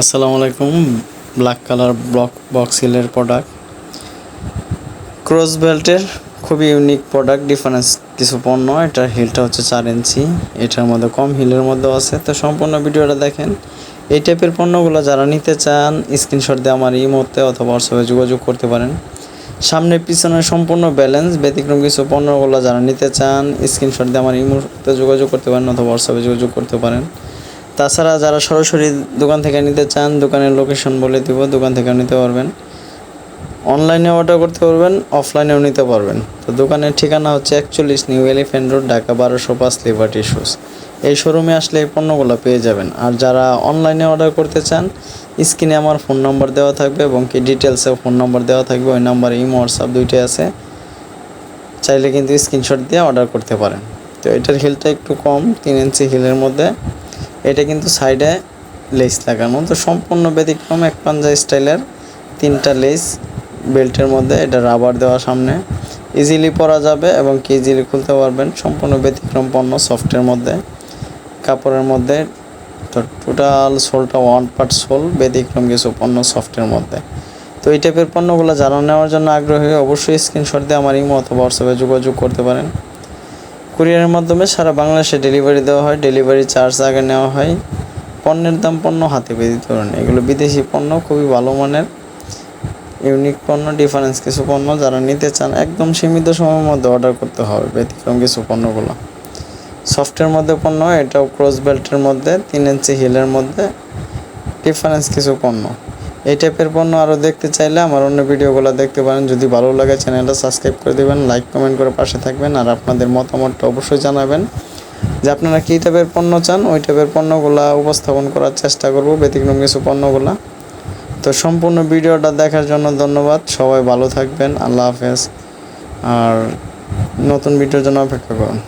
আসসালামু আলাইকুম black colour block box হিলের প্রোডাক্ট ক্রস বেল্টের খুবই ইউনিক প্রোডাক্ট ডিফারেন্স কিছু পণ্য এটার হিলটা হচ্ছে চার ইঞ্চি, এটার মধ্যে কম হিলের মধ্যেও আছে। তো সম্পূর্ণ ভিডিওটা দেখেন। এই টাইপের পণ্যগুলো যারা নিতে চান স্ক্রিনশট দিয়ে আমার এই মুহূর্তে অথবা হোয়াটসঅ্যাপে যোগাযোগ করতে পারেন। সামনে পিছনে সম্পূর্ণ ব্যালেন্স ব্যতিক্রম কিছু পণ্যগুলো যারা নিতে চান স্ক্রিনশট দিয়ে আমার এই মুহূর্তে যোগাযোগ করতে পারেন অথবা হোয়াটসঅ্যাপে যোগাযোগ করতে পারেন। তাছাড়া যারা সরাসরি দোকান থেকে নিতে চান, দোকানের লোকেশন বলে দিব, দোকান থেকে নিতে পারবেন। অনলাইনে অর্ডার করতে পারবেন অফলাইনেও নিতে পারবেন। তো দোকানের ঠিকানা হচ্ছে একচল্লিশ নিউ এলিফেন্ট রোড, ঢাকা বারোশো পাঁচ লিবার্টি শুজ এই শোরুমে আসলে এই পণ্যগুলো পেয়ে যাবেন। আর যারা অনলাইনে অর্ডার করতে চান স্ক্রিনে আমার ফোন নম্বর দেওয়া থাকবে এবং কি ডিটেলসেও ফোন নম্বর দেওয়া থাকবে, ওই নাম্বারে ইমো হোয়াটসঅ্যাপ দুইটাই আছে। চাইলে কিন্তু স্ক্রিনশট দিয়ে অর্ডার করতে পারেন। তো এটার হিলটা একটু কম, তিন ইঞ্চি হিলের মধ্যে। এটা কিন্তু সাইডে লেস লাগানো তো সম্পূর্ণ ব্যতিক্রম এক পাঞ্জা স্টাইলের তিনটা লেস বেল্টের মধ্যে। এটা রাবার দেওয়া সামনে। ইজিলি পরা যাবে এবং কি ইজিলি খুলতে পারবেন। সম্পূর্ণ ব্যতিক্রম পণ্য সফটের মধ্যে। কাপড়ের মধ্যে তো টোটাল সোলটা ওয়ান পার্ট সোল ব্যতিক্রম কিছু পণ্য সফটের মধ্যে। তো এই টাইপের পণ্যগুলো জানা নেওয়ার জন্য আগ্রহী, অবশ্যই স্ক্রিনশট দিয়ে আমার ইমো অথবা হোয়াটসঅ্যাপে যোগাযোগ করতে পারেন। কুরিয়ারের মাধ্যমে সারা বাংলাদেশে ডেলিভারি দেওয়া হয় ডেলিভারি চার্জ আগে নেওয়া হয়। পণ্যের দাম পণ্য হাতে দিতে পারেন এগুলো বিদেশি পণ্য, খুবই ভালো মানের ইউনিক পণ্য ডিফারেন্স কিছু পণ্য যারা নিতে চান, একদম সীমিত সময়ের মধ্যে অর্ডার করতে হবে ব্যতিক্রম কিছু পণ্যগুলো। সফটের মধ্যে পণ্য, এটাও ক্রস বেল্টের মধ্যে, তিন ইঞ্চি হিলের মধ্যে ডিফারেন্স কিছু পণ্য। এই টাইপের পণ্য আরও দেখতে চাইলে আমার অন্য ভিডিওগুলো দেখতে পারেন। যদি ভালো লাগে চ্যানেলটা সাবস্ক্রাইব করে দেবেন লাইক কমেন্ট করে পাশে থাকবেন, আর আপনাদের মতামতটা অবশ্যই জানাবেন। যে আপনারা কী টাইপের পণ্য চান, ওই টাইপের পণ্যগুলো উপস্থাপন করার চেষ্টা করব, ব্যতিক্রম কিছু পণ্যগুলো। তো সম্পূর্ণ ভিডিওটা দেখার জন্য ধন্যবাদ। সবাই ভালো থাকবেন। আল্লাহ হাফেজ। আর নতুন ভিডিওর জন্য অপেক্ষা করুন।